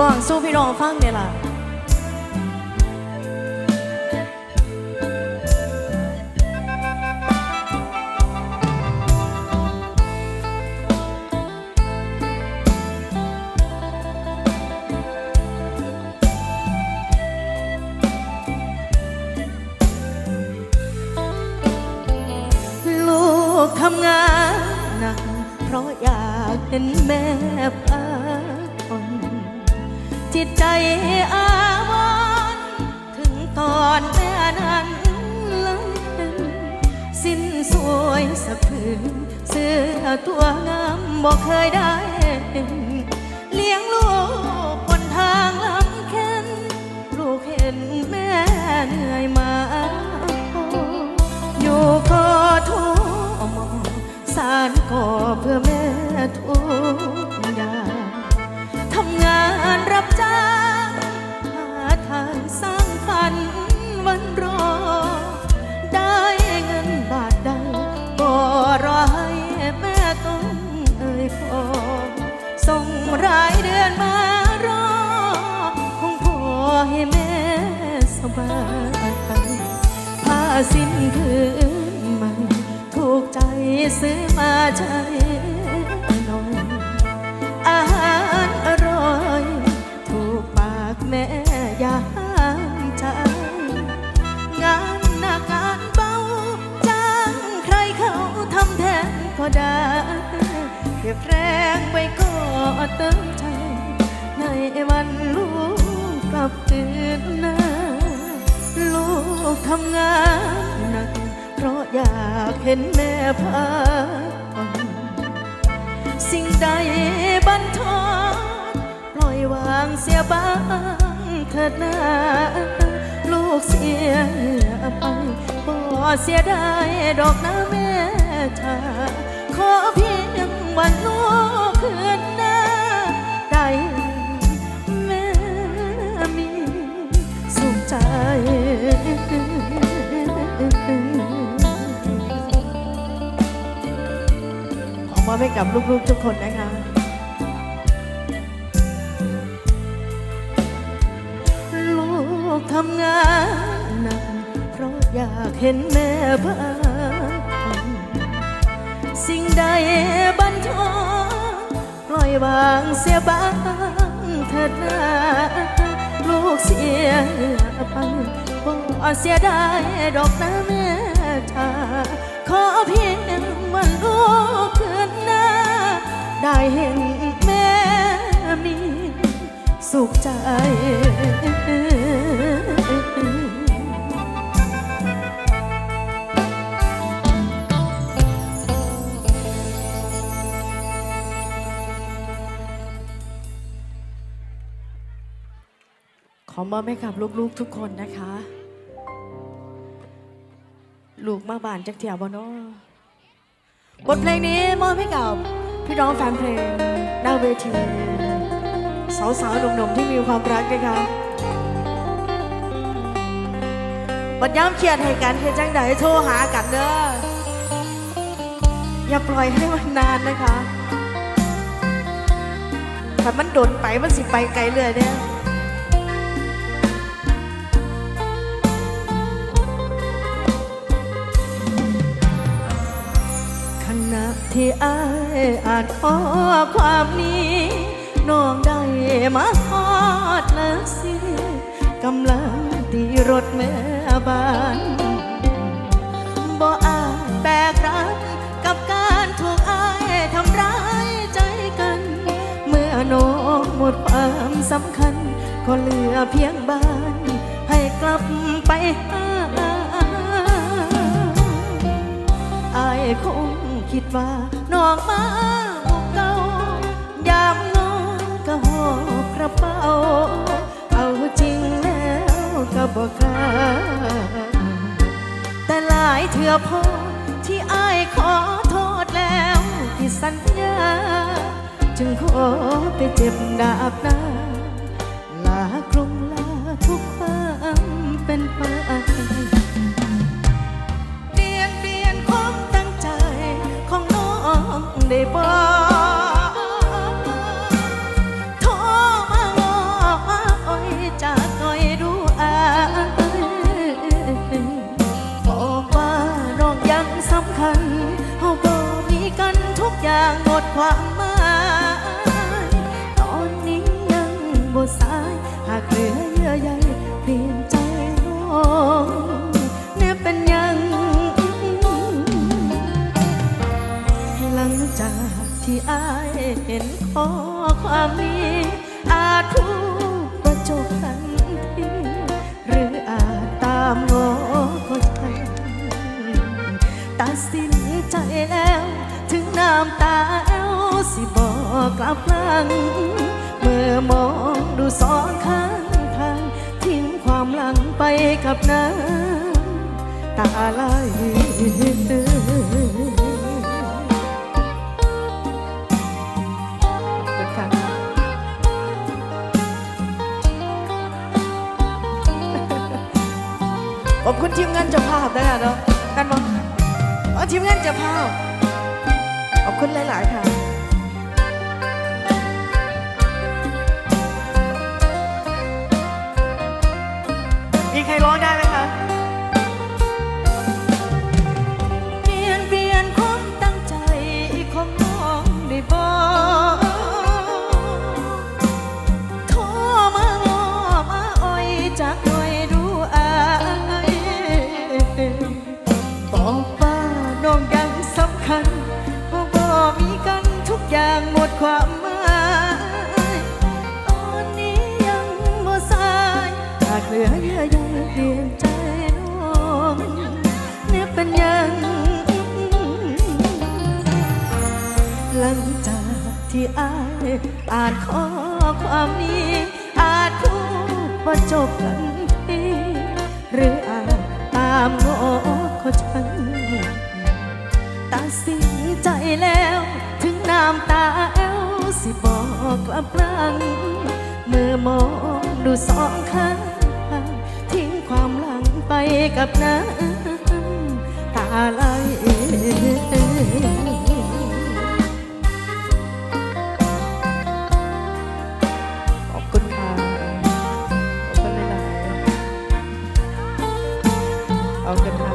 ลองสู้พี่น้องฟังเนี่ยล่ะลูกทำงานหนักเพราะอยากเห็นแม่พ ตใจอาวรถึงตอนแม่นั้นเลยสิ้นสวยสักผืนเสื้อตัวงามบอกเคยได้ สิ้นผืนใหม่ถูกใจซื้อมาใช้หน่อย อาหารอร่อย ถูกปากแม่อยาห้ามใจ งานหนักงานเบาจ้างใครเขาทำแทนก็ได้เก็บแรงไว้ก็เติมใจ ในวันลูกกลับตื่นหนา ลูกทำงานหนัก เพราะอยากเห็นแม่พักผ่อนสิ่งใดบันทอนปล่อยวางเสียบ้างเถิดนาลูกเสียไปบ่เสียไดายดอกนะแม่จ้าขอเพียง มอบให้กับลูกๆทุกคนนะคะลูกทำงานหนักเพราะอยากเห็นแม่พักผ่อนสิ่งใดบันทอนปล่อยวางเสียบ้างเถิดนาลูกเสียไปบ่เสียดายดอกนะแม่จ้าขอเพียงวันลูก ขอมอบให้กับลูกๆทุกคนนะคะ ลูกมาบ้านจากเทียวบ่เนาะบทเพลงนี้มอบให้กับพี่น้องแฟนเพลงหน้าเวทีสาวๆหนุ่มๆที่มีความรักนะคะบัดย้ำเครียดให้กันเฮ็ดจังใดโทรหากันเด้ออย่าปล่อยให้มันนานนะคะถ้ามันโดนไปมันสิไปไกลเลยเนี่ย ที่อายอ่านขอความนี้น้องได้มาฮอดแล้วสิกำลังตีรถแม่บ้านบ่อาจแบกรับกับการถูกอายทำร้ายใจกัน เมื่อน้องหมดความสำคัญ ก็เหลือเพียงบ้าน ให้กลับไปหาอายคง คิดว่าน้องมาบุกเก่ายามนองก็หอบกระเป๋า เอาจริงแล้วก็บอกกล้าแต่หลายเถื่อพอที่อายขอโทษแล้วที่สัญญา จึงขอไปเจ็บดาบหน้า ท้อมอ้อยจากหน่อยดูอ้ายบอกว่าน้องยังสำคัญเฮาบ่มีกันทุกอย่างหดความมาำตาแอวสิบอกกลับหลัง เมื่อมองดูสองข้างทาง ทิ้งความหลังไปกับน้ำตาไหลขอบคุณค่ะขอบคุณทีมงานเจ้าภาพด้วยค่ะเนาะกันบอกเอทีมงานเจ้าภาพ ขอบคุณหลาย ๆ ค่ะมีใครร้องได้ไหม อายอ่านข้อความนี้ อาจคู่ว่าจบกันทีหรืออาจตามง้อขาฉันตัดสินใจแล้ว ถึงน้ำตาแอวสิบอกกลับหลังเมื่อมองดูสองข้างทิ้งความหลังไปกับน้ำตาไหล ข